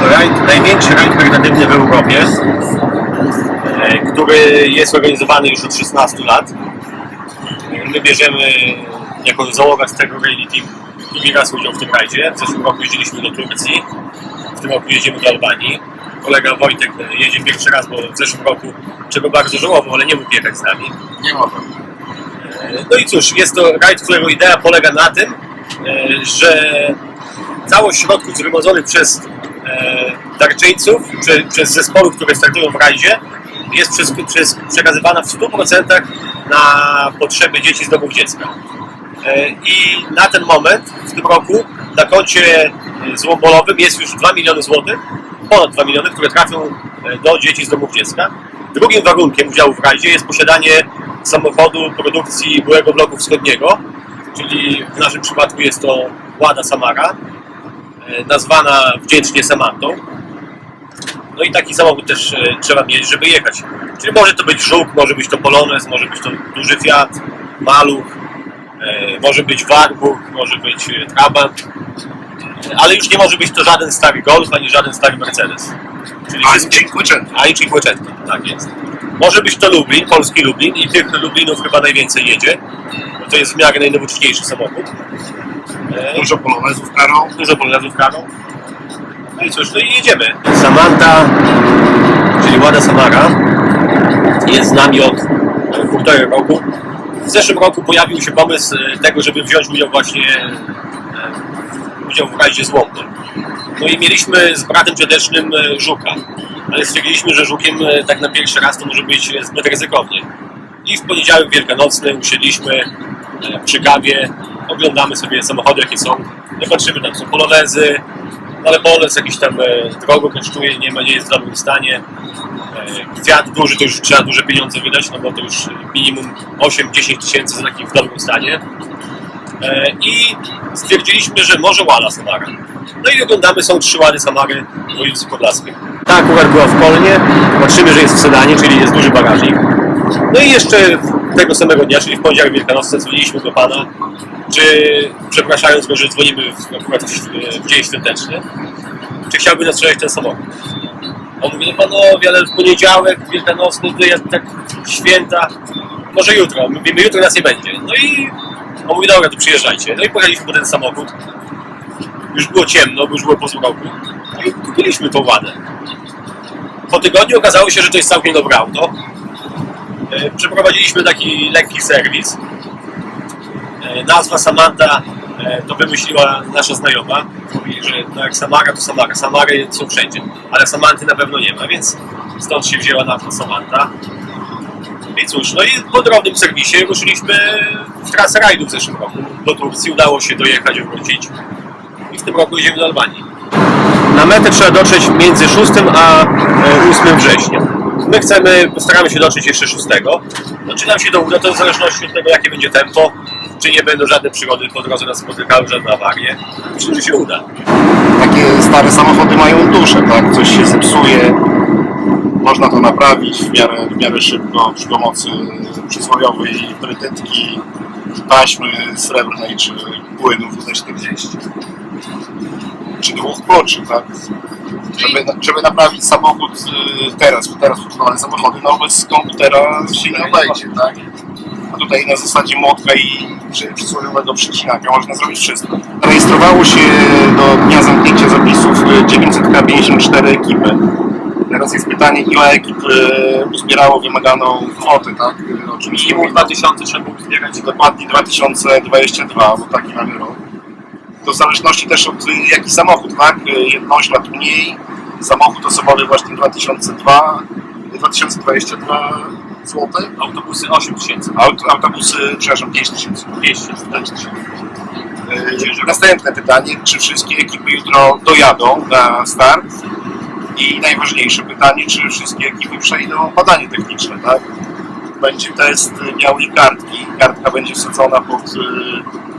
Rajd, największy rajd charytatywny w Europie, e, który jest organizowany już od 16 lat. E, My bierzemy jako załoga z tego Rally Team drugi raz udział w tym rajdzie. W zeszłym roku jeździliśmy do Turcji, w tym roku jedziemy do Albanii. Kolega Wojtek jedzie pierwszy raz, bo w zeszłym roku, czego bardzo żałował, ale nie mógł jechać z nami. Nie mogę. No i cóż, jest to rajd, którego idea polega na tym, e, że całość środków zgromadzonych przez e, darczyńców, czy, przez zespoły, które startują w rajdzie, jest przez, przez, przekazywana w 100% na potrzeby dzieci z domów dziecka. E, I na ten moment, w tym roku, na koncie e, złombolowym jest już 2 miliony złotych, ponad 2 miliony, które trafią e, do dzieci z domów dziecka. Drugim warunkiem udziału w rajdzie jest posiadanie samochodu produkcji byłego bloku wschodniego, czyli w naszym przypadku jest to Łada Samara, nazwana wdzięcznie Samantą. No i taki samochód też e, trzeba mieć, żeby jechać. Czyli może to być Żuk, może być to Polonez, może być to duży Fiat, Maluch, e, może być Warburg, może być e, Trabant, ale już nie może być to żaden stary Golf, ani żaden stary Mercedes. Czyli A wszystkie- Cinquecento. a i Cinquecento, tak jest. Może być to Lublin, polski Lublin i tych Lublinów chyba najwięcej jedzie, bo to jest w miarę najnowocześniejszy samochód. Dużo polonezów karą. dużo polonezów karą. No i cóż, no i jedziemy. Samanta, czyli Łada Samara, jest z nami od półtorej roku. W zeszłym roku pojawił się pomysł e, tego, żeby wziąć udział właśnie e, udział w rajdzie z Łomby. No i mieliśmy z bratem dziadecznym żuka, ale stwierdziliśmy, że żukiem tak na pierwszy raz to może być zbyt ryzykownie. I w poniedziałek wielkanocny usiedliśmy przy kawie, oglądamy sobie samochody jakie są, no patrzymy tam są polonezy, ale polonez jakiś tam e, drogo kosztuje, nie, ma, nie jest w dobrym stanie. E, Kwiat duży to już trzeba duże pieniądze wydać, no bo to już minimum 8-10 tysięcy za taki w dobrym stanie. E, I stwierdziliśmy, że może Łada Samara. No i oglądamy, są trzy Łady Samary w województwie podlaskim. Ta akurat była w Kolnie, patrzymy, że jest w sedanie, czyli jest duży bagażnik. No i jeszcze tego samego dnia, czyli w poniedziałek wielkanocny, dzwoniliśmy do Pana, czy przepraszając go, że dzwonimy w, akurat w, dzień świąteczny, czy chciałby nas ten samochód. On mówi, no panowie, ale w poniedziałek wielkanocny, to jest tak święta, może jutro. My mówimy, jutro nas nie będzie. No i on mówi, dobra, to przyjeżdżajcie. No i pojechaliśmy po ten samochód. Już było ciemno, bo już było po zmroku. No i kupiliśmy tą ładę. Po tygodniu okazało się, że to jest całkiem dobre auto. E, Przeprowadziliśmy taki lekki serwis. E, Nazwa Samanta e, to wymyśliła nasza znajoma. Mówi, że no jak Samara to Samara. Samary są wszędzie, ale Samanty na pewno nie ma, więc stąd się wzięła nazwa Samanta. I cóż, no i po drobnym serwisie ruszyliśmy w trasę rajdu w zeszłym roku. Do Turcji udało się dojechać, wrócić. I w tym roku jedziemy do Albanii. Na metę trzeba dotrzeć między 6 a e, 8 września. My chcemy, postaramy się dotrzeć jeszcze 6. No, czy nam się to uda, to w zależności od tego, jakie będzie tempo, czy nie będą żadne przygody po drodze nas spotykały, żadne awarie. Myślę, że się uda. Takie stare samochody mają duszę, tak? Coś się zepsuje. Można to naprawić w miarę, w miarę szybko przy pomocy przysłowiowej brytytki, taśmy srebrnej czy płynu WD-40. Czy dwóch kluczy, tak? Żeby, żeby naprawić samochód y, teraz, bo teraz używane samochody, no bez komputera się nie obejdzie, tak? A tutaj na zasadzie młotka i przy- przysłowiowego przycinania można zrobić wszystko. Rejestrowało się do dnia zamknięcia zapisów y, 954 ekipy. Teraz jest pytanie, ile ekip y, uzbierało wymaganą kwotę, tak? Y, Oczywiście Minimum 2000 trzeba było zbierać. dokładnie 2022, bo taki mamy rok. To w zależności też od jaki samochód, tak? Jednoślad mniej, samochód osobowy właśnie 2002, 2022 zł, Autobusy 8000. Aut, autobusy, przepraszam, 5000. 200. Yy, Następne pytanie, czy wszystkie ekipy jutro dojadą na start? I najważniejsze pytanie, czy wszystkie ekipy przejdą badanie techniczne, tak? Będzie test białej kartki, kartka będzie wsadzona pod y,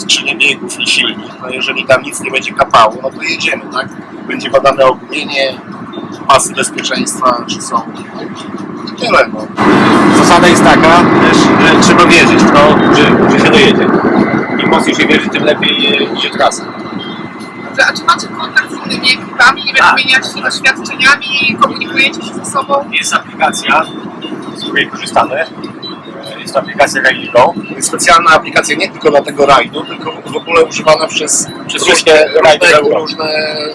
skrzynię biegów i silnik. No jeżeli tam nic nie będzie kapało, no to jedziemy, tak? Będzie badane ogólnienie, pasy bezpieczeństwa, czy są. I tyle, no. Zasada jest taka też, że trzeba wierzyć w to, że, że się dojedzie. Im mocniej się wierzy, tym lepiej e, idzie trasa. Dobrze, a czy macie kontakt z innymi ekipami? Tak. wymieniacie się doświadczeniami, komunikujecie się ze sobą? Jest aplikacja, z której korzystamy. Jest to aplikacja Railiko. Specjalna aplikacja nie tylko dla tego rajdu, tylko w ogóle używana przez, Przez różne, różne, różne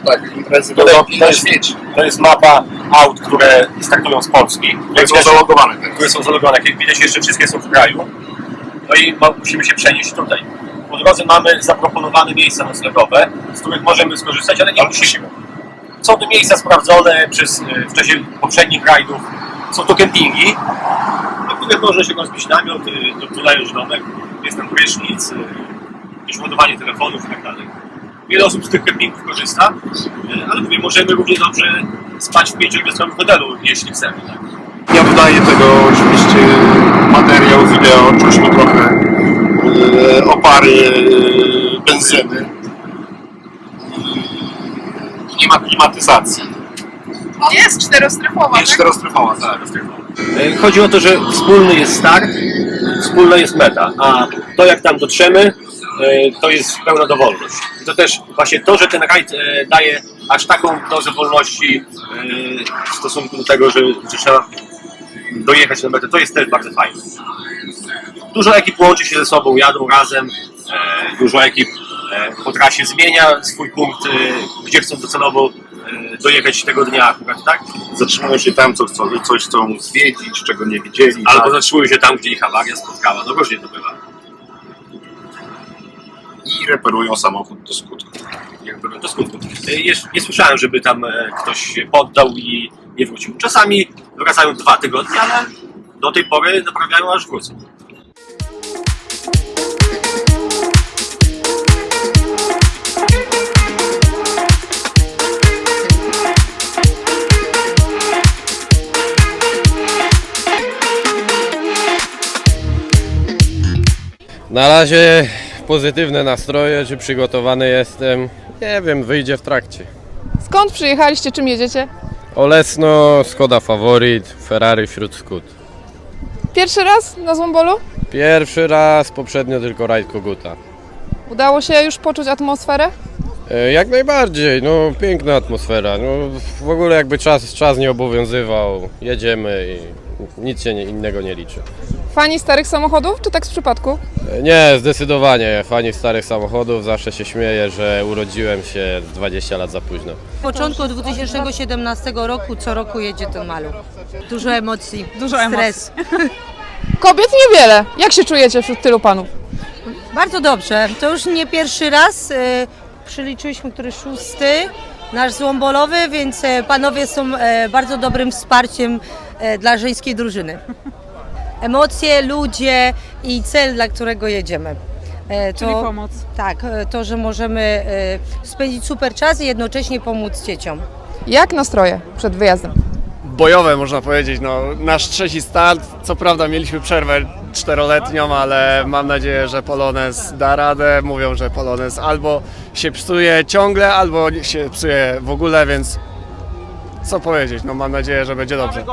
tak, imprezy w To- jest- świecie. To jest mapa aut, które startują z Polski. Jak są zalogowane teraz. które są zalogowane. Jak widać, jeszcze wszystkie są w kraju. No i musimy się przenieść tutaj. Po drodze mamy zaproponowane miejsca noclegowe, z których możemy skorzystać, ale nie musimy. Są to miejsca sprawdzone przez, e, w czasie poprzednich rajdów. Są to kempingi, na których można się rozbić namiot, do- wynająć domek. Jest tam prysznic, e, jakieś ładowanie telefonów i tak dalej. Wiele osób z tych kempingów korzysta, e, ale mówię, możemy równie dobrze spać w pięciogwiazdkowym hotelu, jeśli chcemy. Tak? Ja dodaję tego oczywiście materiał, wideo, czuśmy trochę e, opary benzyny i nie ma klimatyzacji. Jest czterostrefowa, Jest tak? czterostrefowa, tak. Chodzi o to, że wspólny jest start, wspólna jest meta, a to jak tam dotrzemy, e, to jest pełna dowolność. To też właśnie to, że ten rajd e, daje aż taką dozę wolności e, w stosunku do tego, że, że trzeba dojechać na metę, to jest też bardzo fajne. Dużo ekip łączy się ze sobą, jadą razem, e, dużo ekip e, po trasie zmienia swój punkt, e, gdzie chcą docelowo e, dojechać tego dnia akurat, tak? Zatrzymują się tam, co chcą, coś chcą zwiedzić, czego nie widzieli. Albo tak. zatrzymują się tam, gdzie ich awaria spotkała. No różnie to bywa. I reperują samochód do skutku. Do skutku. Nie, nie słyszałem, żeby tam e, ktoś się poddał i nie wrócił. Czasami wracają dwa tygodnie, ale do tej pory naprawiają aż wrócą. Na razie pozytywne nastroje, czy przygotowany jestem. Nie wiem, wyjdzie w trakcie. Skąd przyjechaliście, czym jedziecie? Olesno, Skoda Favorit, Ferrari wśród Skód. Pierwszy raz na Złombolu? Pierwszy raz, poprzednio tylko rajd Koguta. Udało się już poczuć atmosferę? E, Jak najbardziej, no piękna atmosfera. No, w ogóle jakby czas, czas nie obowiązywał, jedziemy i nic się nie, innego nie liczy. Fani starych samochodów, czy tak z przypadku? E, Nie, zdecydowanie. Fani starych samochodów zawsze się śmieję, że urodziłem się 20 lat za późno. W początku 2017 roku co roku jedzie ten maluch. Dużo emocji, Dużo stres. Kobiet niewiele. Jak się czujecie wśród tylu panów? Bardzo dobrze. To już nie pierwszy raz. e, Przyliczyliśmy który szósty nasz złombolowy, więc e, panowie są e, bardzo dobrym wsparciem e, dla żeńskiej drużyny. Emocje, ludzie i cel, dla którego jedziemy. E, Czyli pomoc. Tak, e, to, że możemy e, spędzić super czas i jednocześnie pomóc dzieciom. Jak nastroje przed wyjazdem? bojowe, można powiedzieć. No, nasz trzeci start, co prawda mieliśmy przerwę czteroletnią, ale mam nadzieję, że Polonez da radę. Mówią, że Polonez albo się psuje ciągle, albo się psuje w ogóle, więc co powiedzieć, no mam nadzieję, że będzie dobrze.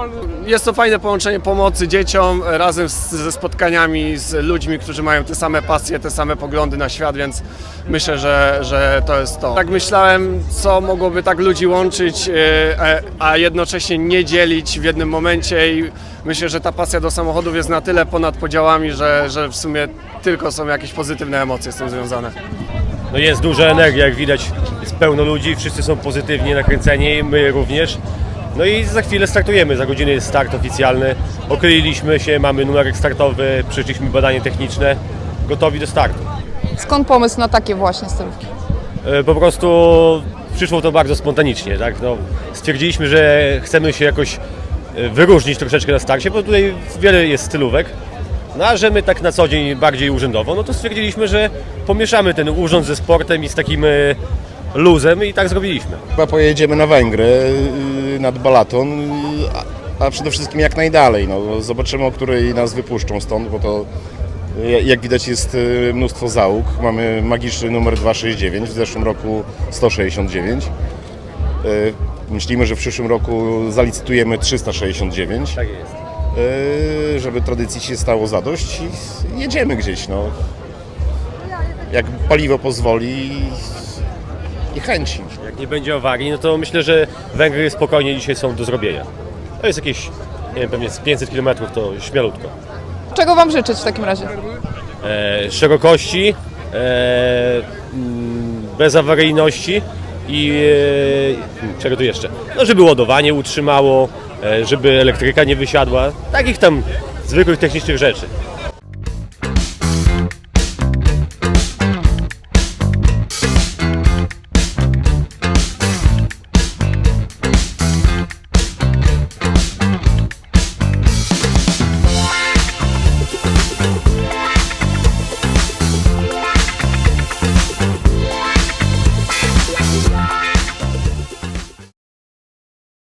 Jest to fajne połączenie pomocy dzieciom razem z, ze spotkaniami z ludźmi, którzy mają te same pasje, te same poglądy na świat, więc myślę, że, że to jest to. Tak myślałem, co mogłoby tak ludzi łączyć, e, e, a jednocześnie nie dzielić w jednym momencie i myślę, że ta pasja do samochodów jest na tyle ponad podziałami, że, że w sumie tylko są jakieś pozytywne emocje z tym związane. No jest duża energia, jak widać, jest pełno ludzi, wszyscy są pozytywnie nakręceni, my również. No i za chwilę startujemy, za godzinę jest start oficjalny. Okryliśmy się, mamy numerek startowy, przeszliśmy badanie techniczne, gotowi do startu. Skąd pomysł na takie właśnie stylówki? E, Po prostu przyszło to bardzo spontanicznie, tak? No, stwierdziliśmy, że chcemy się jakoś e, wyróżnić troszeczkę na starcie, bo tutaj wiele jest stylówek. No a że my tak na co dzień bardziej urzędowo, no to stwierdziliśmy, że pomieszamy ten urząd ze sportem i z takim e, luzem i tak zrobiliśmy. Chyba pojedziemy na Węgry, yy, nad Balaton, yy, a, a przede wszystkim jak najdalej. No, zobaczymy, o której nas wypuszczą stąd, bo to yy, jak widać jest yy, mnóstwo załóg. Mamy magiczny numer 269, w zeszłym roku 169. Yy, Myślimy, że w przyszłym roku zalicytujemy 369, Tak jest. Yy, żeby tradycji się stało zadość i jedziemy gdzieś. No. Jak paliwo pozwoli, i chęci. Jak nie będzie awarii, no to myślę, że Węgry spokojnie dzisiaj są do zrobienia. To jest jakieś, nie wiem, pewnie z 500 km to śmielutko. Czego Wam życzyć w takim razie? E, szerokości, e, mm, bezawaryjności i e, czego tu jeszcze? No, żeby ładowanie utrzymało, żeby elektryka nie wysiadła, takich tam zwykłych technicznych rzeczy.